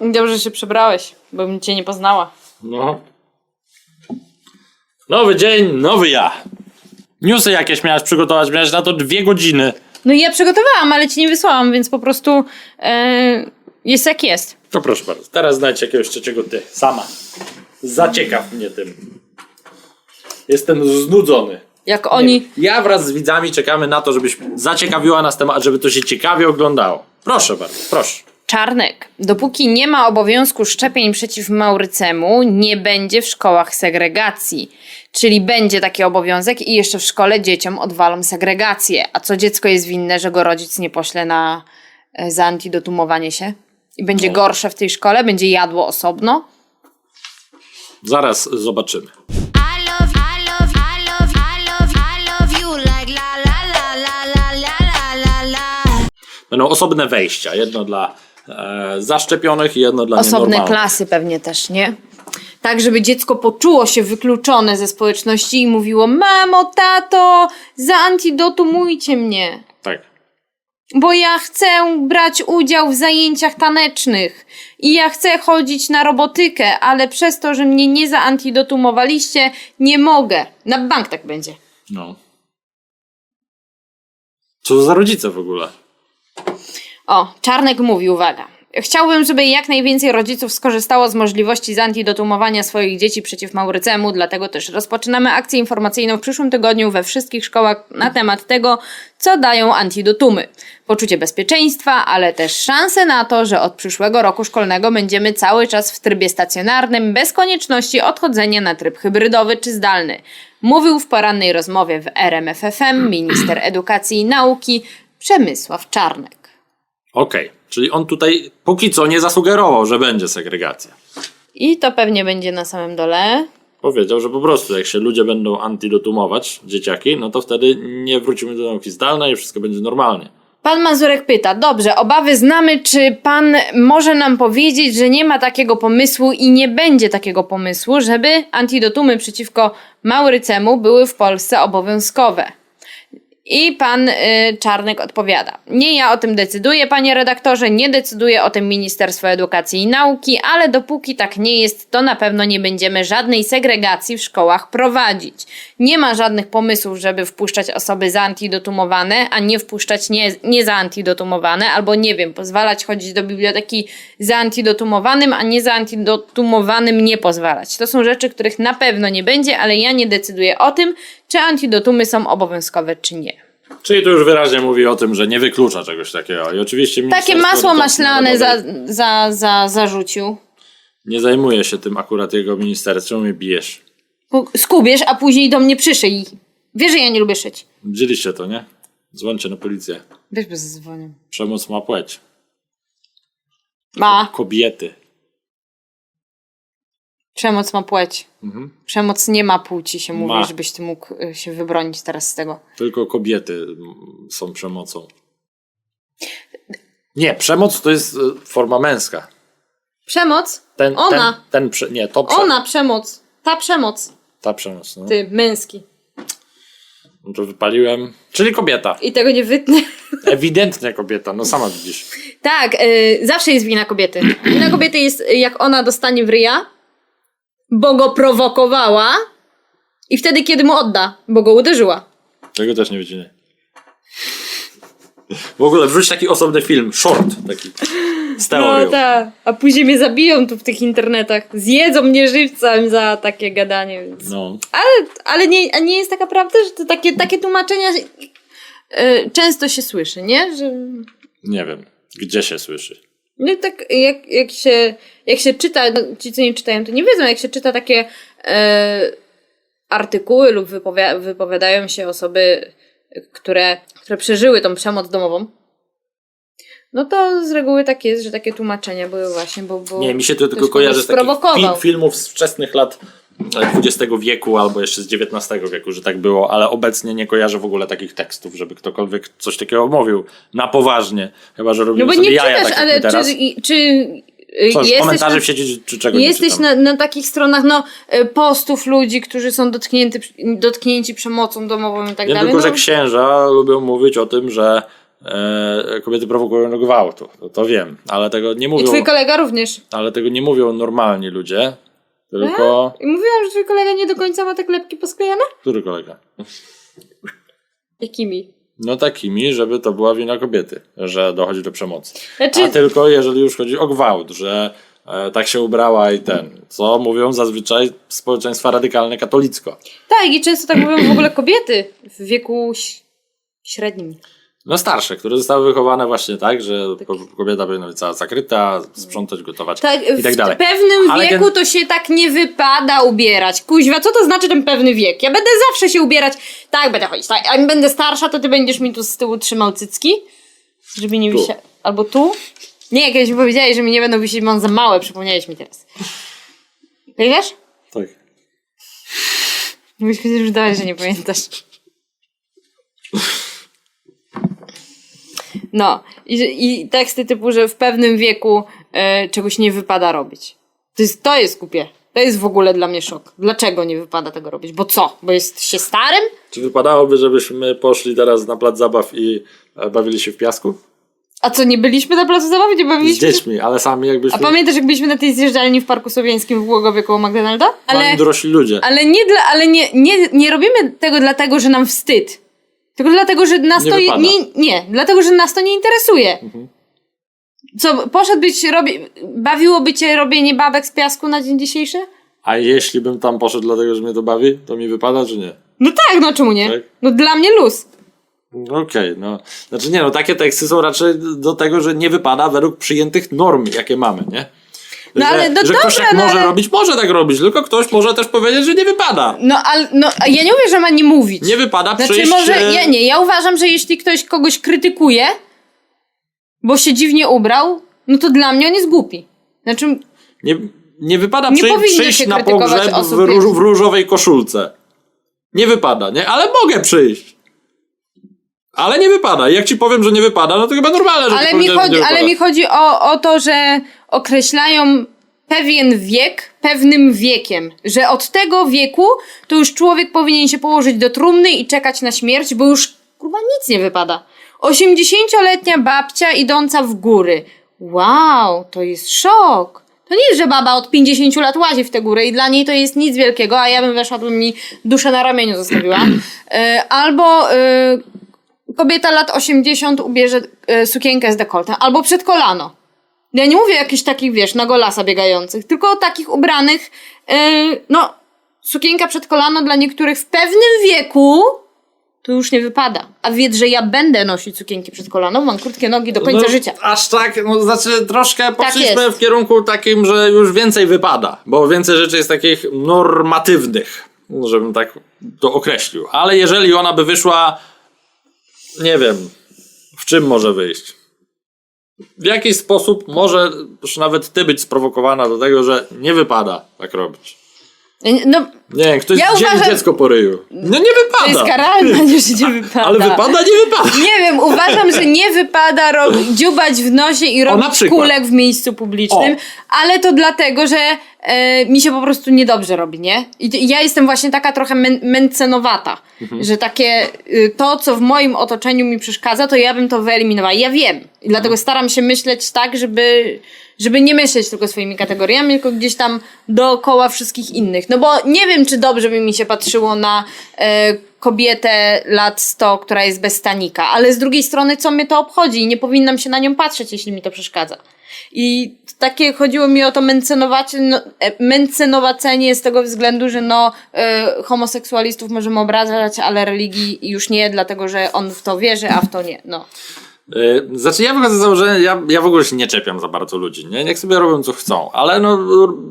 Dobrze że się przebrałeś, bo bym cię nie poznała. No. Nowy dzień, nowy ja. Newsy jakieś miałeś przygotować, miałeś na to dwie godziny. No i ja przygotowałam, ale ci nie wysłałam, więc po prostu e, jest jak jest. To proszę bardzo, teraz znajdź jakiegoś trzeciego ty, sama. Zaciekaw mnie tym. Jestem znudzony. Jak oni. Ja wraz z widzami czekamy na to, żebyś zaciekawiła nas temat, żeby to się ciekawie oglądało. Proszę bardzo, proszę. Czarnek. Dopóki nie ma obowiązku szczepień przeciw maurycemu, nie będzie w szkołach segregacji. Czyli będzie taki obowiązek i jeszcze w szkole dzieciom odwalą segregację. A co dziecko jest winne, że go rodzic nie pośle na e, zaantidotumowanie się? I będzie No. gorsze w tej szkole? Będzie jadło osobno? Zaraz zobaczymy. Będą osobne wejścia. Jedno dla e, zaszczepionych i jedno dla Osobne nienormalnych. klasy pewnie też, nie? Tak, żeby dziecko poczuło się wykluczone ze społeczności i mówiło: Mamo, tato, zaantidotumujcie mnie. Tak. Bo ja chcę brać udział w zajęciach tanecznych i ja chcę chodzić na robotykę, ale przez to, że mnie nie zaantidotumowaliście, nie mogę. Na bank tak będzie. No. Co za rodzice w ogóle? O, Czarnek mówi, uwaga. Chciałbym, żeby jak najwięcej rodziców skorzystało z możliwości zaantidotumowania swoich dzieci przeciw maurycemu, dlatego też rozpoczynamy akcję informacyjną w przyszłym tygodniu we wszystkich szkołach na temat tego, co dają antidotumy. Poczucie bezpieczeństwa, ale też szanse na to, że od przyszłego roku szkolnego będziemy cały czas w trybie stacjonarnym, bez konieczności odchodzenia na tryb hybrydowy czy zdalny. Mówił w porannej rozmowie w RMFFM minister edukacji i nauki Przemysław Czarnek. Okej, czyli on tutaj póki co nie zasugerował, że będzie segregacja. I to pewnie będzie na samym dole. Powiedział, że po prostu jak się ludzie będą antidotumować, dzieciaki, no to wtedy nie wrócimy do nauki zdalnej i wszystko będzie normalnie. Pan Mazurek pyta, dobrze, obawy znamy, czy pan może nam powiedzieć, że nie ma takiego pomysłu i nie będzie takiego pomysłu, żeby antidotumy przeciwko Maurycemu były w Polsce obowiązkowe? I pan y, Czarnek odpowiada: Nie ja o tym decyduję, panie redaktorze, nie decyduje o tym Ministerstwo Edukacji i Nauki, ale dopóki tak nie jest, to na pewno nie będziemy żadnej segregacji w szkołach prowadzić. Nie ma żadnych pomysłów, żeby wpuszczać osoby zaantidotumowane, a nie wpuszczać nie, nie zaantidotumowane, albo nie wiem, pozwalać chodzić do biblioteki zaantidotumowanym, a nie zaantidotumowanym nie pozwalać. To są rzeczy, których na pewno nie będzie, ale ja nie decyduję o tym, czy antidotumy są obowiązkowe, czy nie. Czyli tu już wyraźnie mówi o tym, że nie wyklucza czegoś takiego. I oczywiście Takie masło Edukacji maślane za, Narodowej za, za, zarzucił. Nie zajmuje się tym akurat jego ministerstwo. Czemu mnie bijesz? Skubiesz, a później do mnie przyszyj. Wiesz, że ja nie lubię szyć. Widzieliście to, nie? Dzwońcie na policję. Wiesz, bez zadzwonię. Przemoc ma płeć. Ma. Kobiety. Przemoc ma płeć. Mhm. Przemoc nie ma płci, się mówi, Ma. żebyś ty mógł y, się wybronić teraz z tego. Tylko kobiety mm, są przemocą. Nie, przemoc to jest e, forma męska. Przemoc? Ten, Ona. Ten, ten prze, nie, to prze, Ona, przemoc. Ta przemoc. Ta przemoc. No. Ty, męski. no to wypaliłem. Czyli kobieta. I tego nie wytnę. Ewidentnie kobieta, no sama widzisz. Tak, y, zawsze jest wina kobiety. Wina kobiety jest, y, jak ona dostanie w ryja, bo go prowokowała i wtedy, kiedy mu odda, bo go uderzyła. Tego też nie widzimy. W ogóle wrzuć taki osobny film, short taki. Z teorią. No tak, a później mnie zabiją tu w tych internetach. Zjedzą mnie żywcem za takie gadanie. Więc... No. Ale, ale nie, a nie jest taka prawda, że to takie, takie tłumaczenia y, często się słyszy, nie? Że... Nie wiem, gdzie się słyszy. No tak jak, jak, się, jak się czyta, no, ci co nie czytają to nie wiedzą, jak się czyta takie e, artykuły lub wypowi- wypowiadają się osoby, które, które przeżyły tą przemoc domową, no to z reguły tak jest, że takie tłumaczenia były właśnie, bo... bo Nie, mi się to tylko kojarzy z takich sprowokował. fi- filmów z wczesnych lat XX wieku albo jeszcze z XIX wieku, że tak było, ale obecnie nie kojarzę w ogóle takich tekstów, żeby ktokolwiek coś takiego mówił na poważnie. Chyba, że robimy No bo nie jaja czytasz, tak ale teraz. czy, i- czy y, Co, jesteś komentarzy na, w sieci czy czego jesteś na, na takich stronach, no, y, postów ludzi, którzy są dotknięty, dotknięci przemocą domową i tak Nie dalej? tylko, że no. księża lubią mówić o tym, że e, kobiety prowokują do gwałtu. To, to wiem, ale tego nie I mówią, twój kolega również. ale tego nie mówią normalni ludzie, tylko... I mówiłam, że twój kolega nie do końca ma te klepki posklejane? Który kolega? Jakimi? No takimi, żeby to była wina kobiety, że dochodzi do przemocy. Znaczy- A tylko jeżeli już chodzi o gwałt, że e, tak się ubrała i ten, co mówią zazwyczaj społeczeństwa radykalne katolicko. Tak, i często tak mówią w ogóle kobiety w wieku średnim. No starsze, które zostały wychowane właśnie tak, że ko- kobieta powinna być cała zakryta, sprzątać, gotować Tak, i tak w dalej. pewnym Ale wieku to się tak nie wypada ubierać. Kuźwa, co to znaczy ten pewny wiek? Ja będę zawsze się ubierać. Tak, będę chodzić. Tak, a jak będę starsza, to ty będziesz mi tu z tyłu trzymał cycki. Żeby nie wisiał. Albo tu. Nie, kiedyś mi powiedziałeś, że mi nie będą wisieć, on za małe, przypomniałeś mi teraz. Pamiętasz? Tak. Mówisz, że już dałeś, że nie pamiętasz. No, i, i teksty typu, że w pewnym wieku e, czegoś nie wypada robić. To jest, to jest głupie. To jest w ogóle dla mnie szok. Dlaczego nie wypada tego robić? Bo co? Bo jest się starym? Czy wypadałoby, żebyśmy poszli teraz na plac zabaw i e, bawili się w piasku? A co, nie byliśmy na placu zabawy? Nie Z bawiliśmy się? dziećmi, ale sami A jakbyśmy pamiętasz, jak byliśmy na tej zjeżdżalni w Parku Słowiańskim w Głogowie koło McDonalda? ale... Ale, dorośli ludzie. ale, nie, dla, ale nie, nie, nie robimy tego dlatego, że nam wstyd. Tylko dlatego, że nas Nie to wypada. nie, nie, dlatego, że nas to nie interesuje. Co, poszedłbyś, robi, bawiłoby cię robienie babek z piasku na dzień dzisiejszy? A jeśli bym tam poszedł dlatego, że mnie to bawi, to mi wypada, czy nie? No tak, no czemu nie? Tak? No dla mnie luz. Okej, no. Znaczy nie, no takie teksty są raczej do tego, że nie wypada według przyjętych norm, jakie mamy, nie? No że, ale no że ktoś tak no może ale- robić, może tak robić, tylko ktoś może też powiedzieć, że nie wypada. No ale, no, a ja nie mówię, że ma nie mówić. Nie wypada Znaczy przyjść... może, e, ja nie, ja uważam, że jeśli ktoś kogoś krytykuje, bo się dziwnie ubrał, no to dla mnie on jest głupi. Znaczy, Nie, nie wypada Nie powinno przyjść się na krytykować pogrzeb w, osób, róż, w różowej koszulce. Nie wypada, nie? Ale mogę przyjść. Ale nie wypada. Jak ci powiem, że nie wypada, no to chyba normalne, że ale ty mi, że chodzi, nie ale wypada. mi chodzi o, o to, że określają pewien wiek pewnym wiekiem. Że od tego wieku to już człowiek powinien się położyć do trumny i czekać na śmierć, bo już kurwa nic nie wypada. 80-letnia babcia idąca w góry. Wow, to jest szok. To nie jest, że baba od 50 lat łazi w te góry i dla niej to jest nic wielkiego, a ja bym weszła, bym mi duszę na ramieniu zostawiła. E, Albo e, kobieta lat 80 ubierze e, sukienkę z dekoltem, albo przed kolano. Ja nie mówię o jakichś takich, wiesz, na golasa biegających, tylko o takich ubranych, e, no, sukienka przed kolano dla niektórych w pewnym wieku to już nie wypada. A wiedz, że ja będę nosić sukienki przed kolano, mam krótkie nogi do końca no, życia. Aż tak, no znaczy troszkę poszliśmy jest. w kierunku takim, że już więcej wypada, bo więcej rzeczy jest takich normatywnych, żebym tak to określił. Ale jeżeli ona by wyszła, nie wiem, w czym może wyjść? W jakiś sposób może już nawet ty być sprowokowana do tego, że nie wypada tak robić. No, Nie wiem, ktoś Ja uważam- dziecko po ryju. No nie to wypada. jest karalne, już nie wypada. Ale wypada, nie wypada. Nie wiem, uważam, że nie wypada ro- dziubać w nosie i robić kulek w miejscu publicznym, O. ale to dlatego, że e, mi się po prostu niedobrze robi, nie? I ja jestem właśnie taka trochę mę- męcenowata, Mhm. że takie y, to, co w moim otoczeniu mi przeszkadza, to ja bym to wyeliminowała. Ja wiem. I dlatego Mhm. staram się myśleć tak, żeby, żeby nie myśleć tylko swoimi kategoriami, tylko gdzieś tam dookoła wszystkich innych. No bo nie wiem, czy dobrze by mi się patrzyło na e, kobietę lat 100, która jest bez stanika, ale z drugiej strony, co mnie to obchodzi? I nie powinnam się na nią patrzeć, jeśli mi to przeszkadza. I takie chodziło mi o to no, e, męcenowacenie z tego względu, że no e, homoseksualistów możemy obrażać, ale religii już nie, dlatego że on w to wierzy, a w to nie. No. Yy, Znaczy ja wychodzę z założenia, ja, ja w ogóle się nie czepiam za bardzo ludzi, nie? Niech sobie robią co chcą, ale no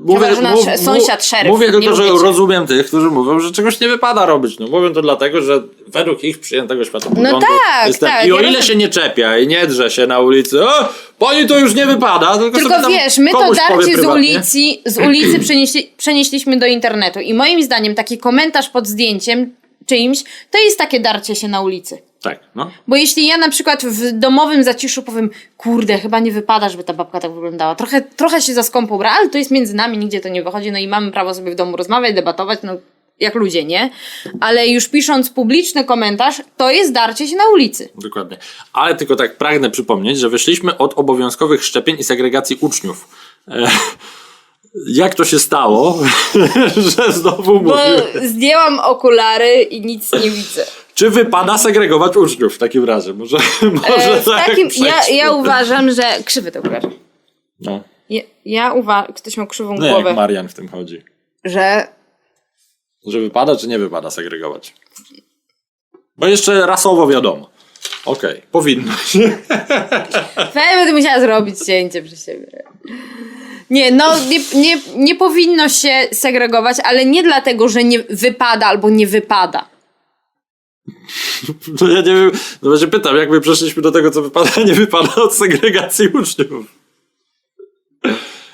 mówię, że nasz sąsiad szeryf, mówię tylko, że lubicie. rozumiem tych, którzy mówią, że czegoś nie wypada robić. No mówią to dlatego, że według ich przyjętego światopoglądu No tak, jest ten- tak, I o ja ile rozumiem. się nie czepia i nie drze się na ulicy, o, pani to już nie wypada, tylko, sobie Tylko tam wiesz, my to komuś powie darcie z prywatnie. ulicy, z ulicy przenieśli, przenieśliśmy do internetu. I moim zdaniem taki komentarz pod zdjęciem czyimś, to jest takie darcie się na ulicy. Tak, no. Bo jeśli ja na przykład w domowym zaciszu powiem, kurde, chyba nie wypada, żeby ta babka tak wyglądała. Trochę, trochę się za skąpo ubrała, ale to jest między nami, nigdzie to nie wychodzi, no i mamy prawo sobie w domu rozmawiać, debatować, no jak ludzie, nie? Ale już pisząc publiczny komentarz, to jest darcie się na ulicy. Dokładnie. Ale tylko tak pragnę przypomnieć, że wyszliśmy od obowiązkowych szczepień i segregacji uczniów. E, jak to się stało, że znowu Bo mówimy? zdjęłam okulary i nic nie widzę. Czy wypada segregować uczniów w takim razie? Może, może E, tak takim, ja, ja uważam, że... Krzywy to okulary. No, Ja, ja uważam... Ktoś miał krzywą nie głowę. jak Marian w tym chodzi. Że Że wypada, czy nie wypada segregować? Bo jeszcze rasowo wiadomo. Okej, powinno się. Ja będę musiała zrobić cięcie przy siebie. Nie, no nie, nie, nie powinno się segregować, ale nie dlatego, że nie wypada albo nie wypada. No ja nie wiem, no właśnie pytam, jak my przeszliśmy do tego, co wypada, nie wypada od segregacji uczniów.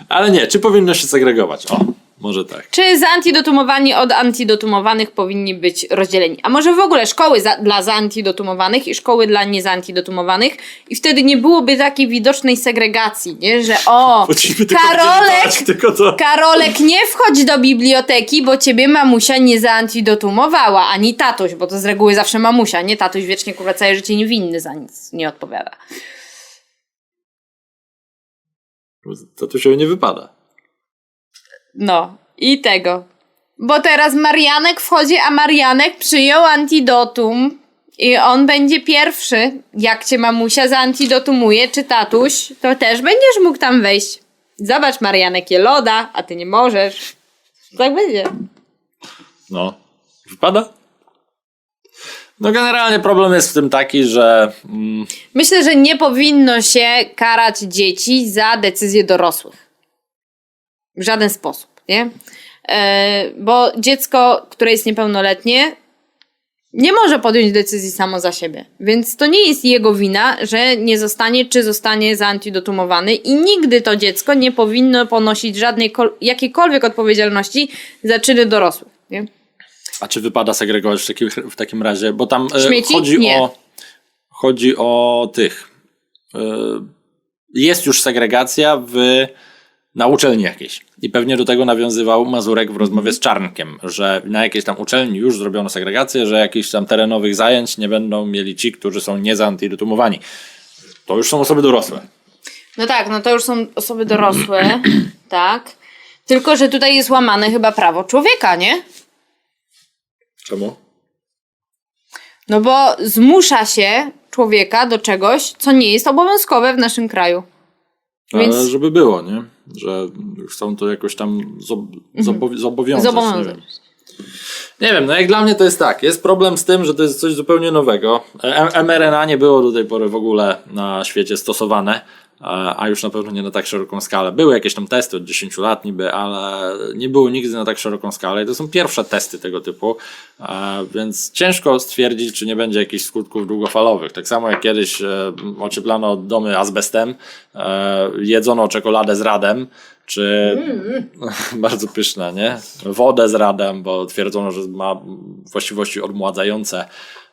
Ale nie, czy powinno się segregować? O, może tak. Czy zaantidotumowani od antidotumowanych powinni być rozdzieleni? A może w ogóle szkoły za, dla zaantidotumowanych i szkoły dla niezaantidotumowanych i wtedy nie byłoby takiej widocznej segregacji, nie? Że o, tylko Karolek, tylko to... Karolek, nie wchodź do biblioteki, bo ciebie mamusia nie zaantidotumowała, ani tatuś, bo to z reguły zawsze mamusia, nie tatuś wiecznie kurwa całe życie niewinny za nic nie odpowiada. Tatusiowi nie wypada. No, i tego. Bo teraz Marianek wchodzi, a Marianek przyjął antidotum i on będzie pierwszy. Jak cię mamusia zaantidotumuje, czy tatuś, to też będziesz mógł tam wejść. Zobacz, Marianek je loda, a ty nie możesz. Tak będzie. No, wypada? No generalnie problem jest w tym taki, że mm, Myślę, że nie powinno się karać dzieci za decyzje dorosłych. W żaden sposób, nie? E, bo dziecko, które jest niepełnoletnie, nie może podjąć decyzji samo za siebie. Więc to nie jest jego wina, że nie zostanie czy zostanie zaantidotumowany i nigdy to dziecko nie powinno ponosić żadnej kol- jakiejkolwiek odpowiedzialności za czyny dorosłych. Nie? A czy wypada segregować w takim, w takim razie? Bo tam e, Śmieci? chodzi Nie. o chodzi o tych. E, jest już segregacja w na uczelni jakiejś. I pewnie do tego nawiązywał Mazurek w rozmowie z Czarnkiem, że na jakiejś tam uczelni już zrobiono segregację, że jakichś tam terenowych zajęć nie będą mieli ci, którzy są niezaantidotumowani. To już są osoby dorosłe. No tak, no to już są osoby dorosłe, tak. Tylko, że tutaj jest łamane chyba prawo człowieka, nie? Czemu? No bo zmusza się człowieka do czegoś, co nie jest obowiązkowe w naszym kraju. Więc- Ale żeby było, nie? Że chcą to jakoś tam zobo- zobowiązać. nie Zobowiązać. wiem. Nie wiem, no jak dla mnie to jest tak. Jest problem z tym, że to jest coś zupełnie nowego. E- mRNA nie było do tej pory w ogóle na świecie stosowane, a już na pewno nie na tak szeroką skalę. Były jakieś tam testy od 10 lat niby, ale nie było nigdy na tak szeroką skalę i to są pierwsze testy tego typu, więc ciężko stwierdzić, czy nie będzie jakichś skutków długofalowych. Tak samo jak kiedyś e, ocieplano domy azbestem, e, jedzono czekoladę z radem, czy bardzo pyszne, nie? Wodę z radem, bo twierdzono, że ma właściwości odmładzające.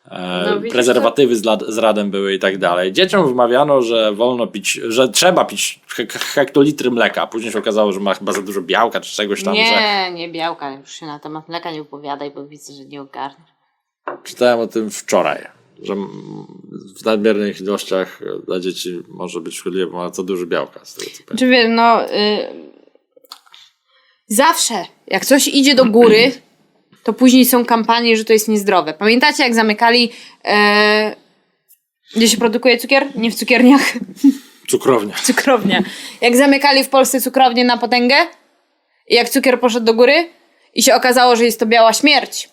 E, No, prezerwatywy z, lad- z radem były i tak dalej. Dzieciom wmawiano, że wolno pić, że trzeba pić he- hektolitry mleka. Później się okazało, że ma chyba za dużo białka czy czegoś tam, że Nie, nie białka, już się na temat mleka nie opowiadaj, bo widzę, że nie ogarniesz. czytałem o tym wczoraj, że w nadmiernych ilościach e, dla dzieci może być szkodliwe, bo ma za dużo białka. Z tego co. Czy wiesz, no... Y... Zawsze, jak coś idzie do góry, to później są kampanie, że to jest niezdrowe. Pamiętacie, jak zamykali... E... Gdzie się produkuje cukier? Nie w cukierniach. Cukrownia. cukrownia. Jak zamykali w Polsce cukrownię na potęgę i jak cukier poszedł do góry i się okazało, że jest to biała śmierć.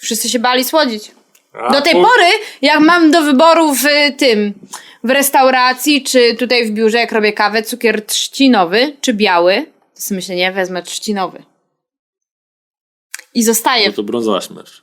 Wszyscy się bali słodzić. A, Do tej po- pory, jak mam do wyboru w tym, w restauracji czy tutaj w biurze, jak robię kawę, cukier trzcinowy czy biały, to sobie myślę, nie, wezmę trzcinowy. I zostaje No to brązowa śmierć.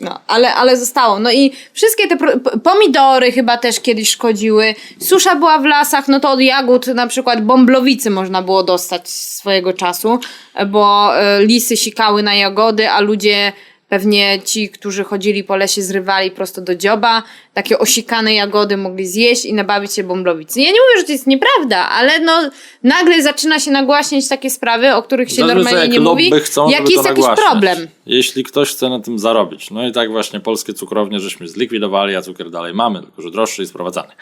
No, ale, ale zostało. No i wszystkie te pro- pomidory chyba też kiedyś szkodziły. Susza była w lasach, no to od jagód na przykład bąblowicy można było dostać swojego czasu, bo e, lisy sikały na jagody, a ludzie Pewnie ci, którzy chodzili po lesie, zrywali prosto do dzioba, takie osikane jagody mogli zjeść i nabawić się bąblowic. Ja nie mówię, że to jest nieprawda, ale no nagle zaczyna się nagłaśniać takie sprawy, o których się Zależy, normalnie nie mówi. chcą, żeby Jaki jest jakiś problem? Jeśli ktoś chce na tym zarobić. No i tak właśnie polskie cukrownie żeśmy zlikwidowali, a cukier dalej mamy, tylko że droższy i sprowadzany.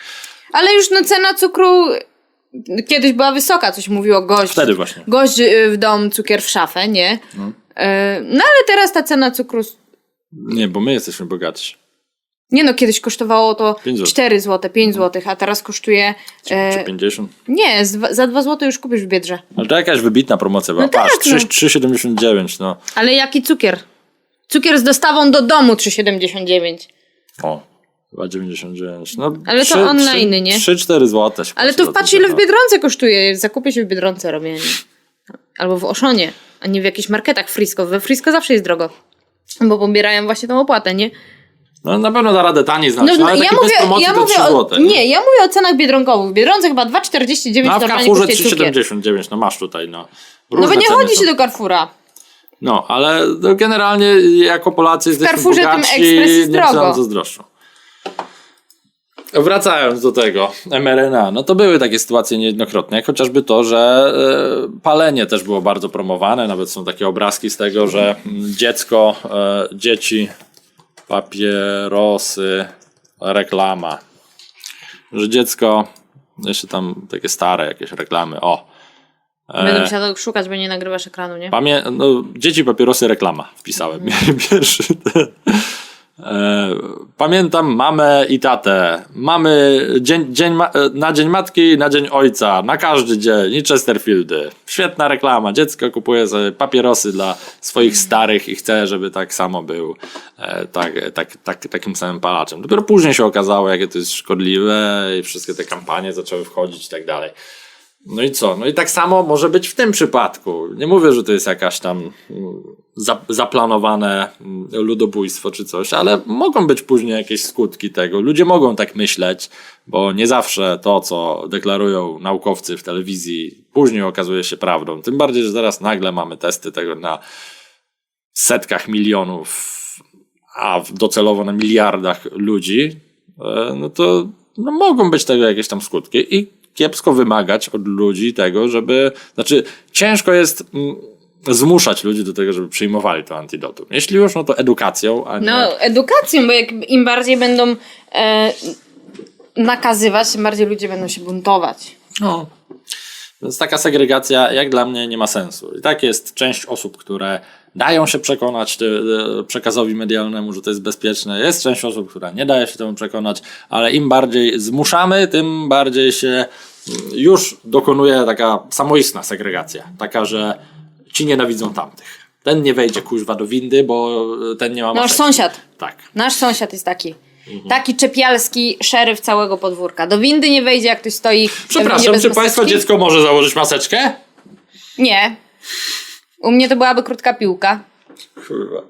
Ale już no cena cukru kiedyś była wysoka, coś mówiło gość. Wtedy właśnie. Gość y, w dom, cukier w szafę, nie? No. Y, No ale teraz ta cena cukru... Nie, bo my jesteśmy bogatsi. Nie no, kiedyś kosztowało to Pięć złotych. 4 zł, 5 zł, a teraz kosztuje... Czy E, 50? nie, z dwa- za 2 zł już kupisz w Biedrze. Ale to jakaś wybitna promocja była. No tak, Patrz, no. 3 3,79 no. Ale jaki cukier? Cukier z dostawą do domu 3,79. O, 2,99. No, Ale to online, nie? 3-4 zł. Ale to wpatrz ile w no. Biedronce kosztuje. Zakupy się w Biedronce robię. Albo w Oszonie, a nie w jakichś marketach Frisco. We Frisco zawsze jest drogo. Bo pobierają właśnie tą opłatę, nie? No na pewno da radę taniej znaleźć, No, no, ale ja mówię, bez promocji ja to mówię 3 o, zł. nie, ja mówię o cenach biedronkowych. W Biedronce chyba 2,49 No a w Carrefourze kosztuje cukier. 3,79, no masz tutaj, no. No bo Różne nie chodzi się do Carrefoura. No, ale no, generalnie jako Polacy jesteśmy Carrefourze tym bogatsi, ekspres jest nie drogo. zazdroszczą. Wracając do tego mRNA, no to były takie sytuacje niejednokrotnie, jak chociażby to, że e, palenie też było bardzo promowane, nawet są takie obrazki z tego, że mm, dziecko, e, dzieci, papierosy, reklama, że dziecko, jeszcze tam takie stare jakieś reklamy, o, Będę musiała szukać, bo nie nagrywasz ekranu, nie? Pamię no, dzieci, papierosy, reklama wpisałem. Pierwszy ten. E, pamiętam mamę i tatę. Mamy dzień, dzień ma- e, na dzień matki, na dzień ojca, na każdy dzień i Chesterfieldy. Świetna reklama. Dziecko kupuje sobie papierosy dla swoich starych i chce, żeby tak samo był e, tak, tak, tak, takim samym palaczem. Dopiero później się okazało, jakie to jest szkodliwe i wszystkie te kampanie zaczęły wchodzić i tak dalej. No i co? No i tak samo może być w tym przypadku. Nie mówię, że to jest jakaś tam mm, za, zaplanowane mm, ludobójstwo czy coś, ale mogą być później jakieś skutki tego. Ludzie mogą tak myśleć, bo nie zawsze to, co deklarują naukowcy w telewizji, później okazuje się prawdą. Tym bardziej, że zaraz nagle mamy testy tego na setkach milionów, a docelowo na miliardach ludzi, e, no to no mogą być tego jakieś tam skutki i kiepsko wymagać od ludzi tego, żeby, znaczy ciężko jest mm, zmuszać ludzi do tego, żeby przyjmowali to antidotum. Jeśli już, no to edukacją, a nie... No, edukacją, bo jak im bardziej będą e, nakazywać, tym bardziej ludzie będą się buntować. No. Więc taka segregacja, jak dla mnie, nie ma sensu. I tak jest część osób, które dają się przekonać y, przekazowi medialnemu, że to jest bezpieczne. Jest część osób, która nie daje się temu przekonać, ale im bardziej zmuszamy, tym bardziej się mm, już dokonuje taka samoistna segregacja. Taka, że ci nienawidzą tamtych. Ten nie wejdzie kuźwa do windy, bo ten nie ma Nasz maseczki. sąsiad. Tak. Nasz sąsiad jest taki. Taki czepialski szeryf całego podwórka. Do windy nie wejdzie, jak ktoś stoi. windzie Przepraszam, czy państwo dziecko może założyć maseczkę? Nie. U mnie to byłaby krótka piłka. Kurwa.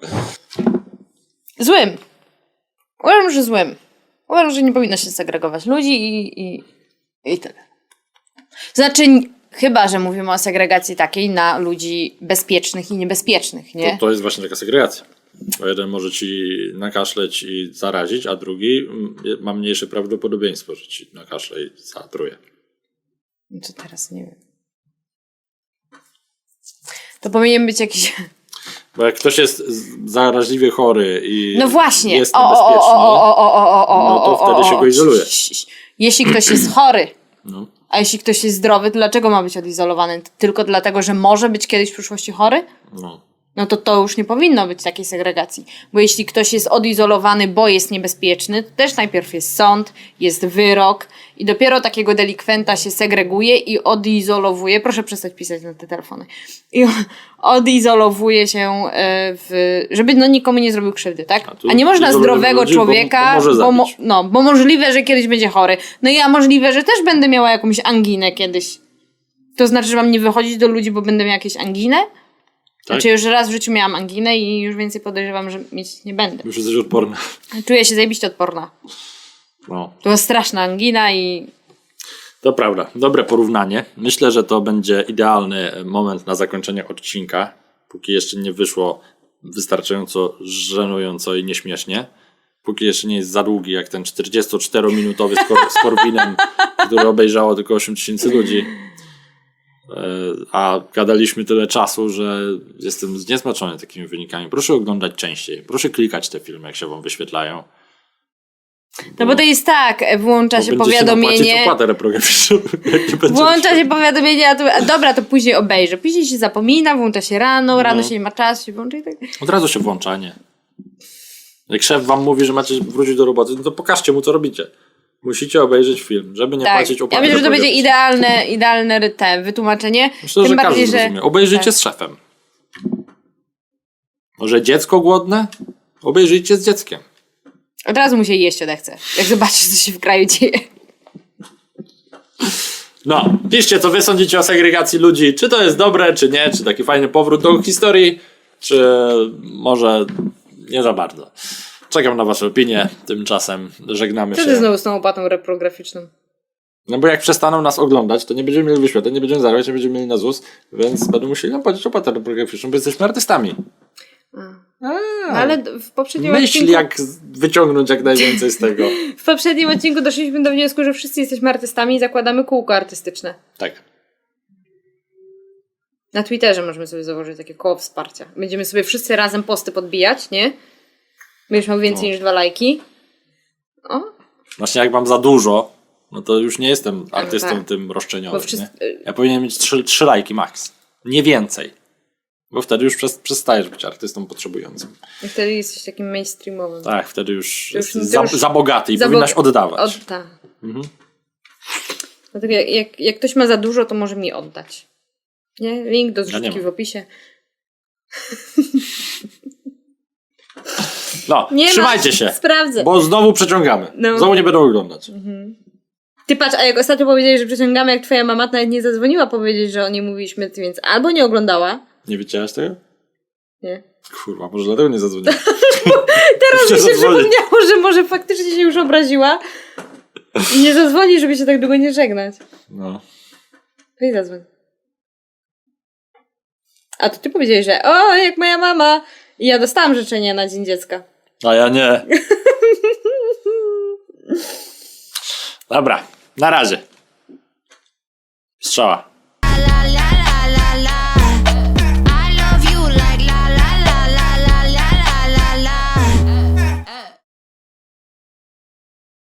Złym. Uważam, że złym. Uważam, że nie powinno się segregować ludzi i, i, i tyle. Znaczy, chyba, że mówimy o segregacji takiej na ludzi bezpiecznych i niebezpiecznych, nie? To, to jest właśnie taka segregacja. Bo jeden może ci nakaszleć i zarazić, a drugi ma mniejsze prawdopodobieństwo, że ci nakaszle i zatruje. No to teraz nie wiem. To powinien być jakiś. Bo jak ktoś jest zaraźliwie chory i No właśnie. jest O, o, o, niebezpieczny, o, o, o, o, o, no to wtedy się go izoluje. Jeśli ktoś jest chory, no, a jeśli ktoś jest zdrowy, to dlaczego ma być odizolowany? Tylko dlatego, że może być kiedyś w przyszłości chory? no. No to to już nie powinno być takiej segregacji. Bo jeśli ktoś jest odizolowany, bo jest niebezpieczny, to też najpierw jest sąd, jest wyrok i dopiero takiego delikwenta się segreguje i odizolowuje. Proszę przestać pisać na te telefony. I odizolowuje się, e, w, żeby no nikomu nie zrobił krzywdy, tak? A A nie można zdrowego ludzi, bo- człowieka, bo bo, zabić. no, bo możliwe, że kiedyś będzie chory. No i ja możliwe, że też będę miała jakąś anginę kiedyś. To znaczy, że mam nie wychodzić do ludzi, bo będę miała jakieś anginę? Tak? Znaczy już raz w życiu miałam anginę i już więcej podejrzewam, że mieć nie będę. Już jesteś odporny. Czuję się zajebiście odporna. No. To była straszna angina i To prawda. Dobre porównanie. Myślę, że to będzie idealny moment na zakończenie odcinka, póki jeszcze nie wyszło wystarczająco żenująco i nieśmiesznie. Póki jeszcze nie jest za długi, jak ten 44-minutowy z, Kor- z Korwinem, który obejrzało tylko 8 tysięcy ludzi. E, A gadaliśmy tyle czasu, że jestem zniesmaczony takimi wynikami. Proszę oglądać częściej. Proszę klikać te filmy, jak się wam wyświetlają. No bo to jest tak, włącza się powiadomienie. reprograficzną. będzie Włącza się powiadomienie, a, to, a dobra, to później obejrzę. Później się zapomina, włącza się rano, rano No. się nie ma czasu, się włącza i tak. Od razu się włącza, nie? Jak szef wam mówi, że macie wrócić do roboty, no to pokażcie mu, co robicie. Musicie obejrzeć film, żeby nie Tak, płacić ja opłaty. myślę, że to będzie idealne, idealne te wytłumaczenie. Myślę, Tym że bardziej, każdy że. Obejrzyjcie tak. z szefem. Może dziecko głodne? Obejrzyjcie z dzieckiem. od razu mu się jeść odechce, jak zobaczysz, co się w kraju dzieje. No, piszcie, co wy sądzicie o segregacji ludzi. Czy to jest dobre, czy nie, czy taki fajny powrót do historii, czy może nie za bardzo. Czekam na wasze opinie. Tymczasem żegnamy Wtedy się. znowu z tą opłatą reprograficzną. No bo jak przestaną nas oglądać, to nie będziemy mieli wyświetleń, nie będziemy zarabiać, nie będziemy mieli na ZUS, więc będą musieli nam płacić opłatę reprograficzną, bo jesteśmy artystami. No, Ale w poprzednim Myśl, odcinku, jak wyciągnąć jak najwięcej z tego. w poprzednim odcinku doszliśmy do wniosku, że wszyscy jesteśmy artystami i zakładamy kółko artystyczne. Tak. Na Twitterze możemy sobie założyć takie koło wsparcia. Będziemy sobie wszyscy razem posty podbijać, nie? Będziesz miał więcej No. niż dwa lajki. O, Właśnie jak mam za dużo, no to już nie jestem artystą tak. tym roszczeniowym. Bo wszyscy- nie? Ja powinienem mieć trzy, trzy lajki max. Nie więcej. Bo wtedy już przestajesz być artystą potrzebującym. i wtedy jesteś takim mainstreamowym. Tak, wtedy już, już- jesteś za, już- za bogaty i za powinnaś bog- oddawać. Od, tak. Dlatego jak, jak, jak ktoś ma za dużo, to może mi oddać. Nie? Link do zrzutki mam. w opisie. No, Nie trzymajcie ma. się, Sprawdzę. bo znowu przeciągamy. No. Znowu nie będą oglądać. Ty patrz, a jak ostatnio powiedzieli, że przeciągamy, jak twoja mama nawet nie zadzwoniła powiedzieć, że o nie mówiliśmy, więc albo nie oglądała. Nie widziałaś tego? Nie. Kurwa, może dlatego nie zadzwoniłem. Teraz mi się przypomniało, że może faktycznie się już obraziła i nie zadzwoni, żeby się tak długo nie żegnać. No. Weź zadzwoń. A to ty powiedziałeś, że o, jak moja mama. I ja dostałam życzenia na Dzień Dziecka. A ja nie. Dobra, na razie. Strzała.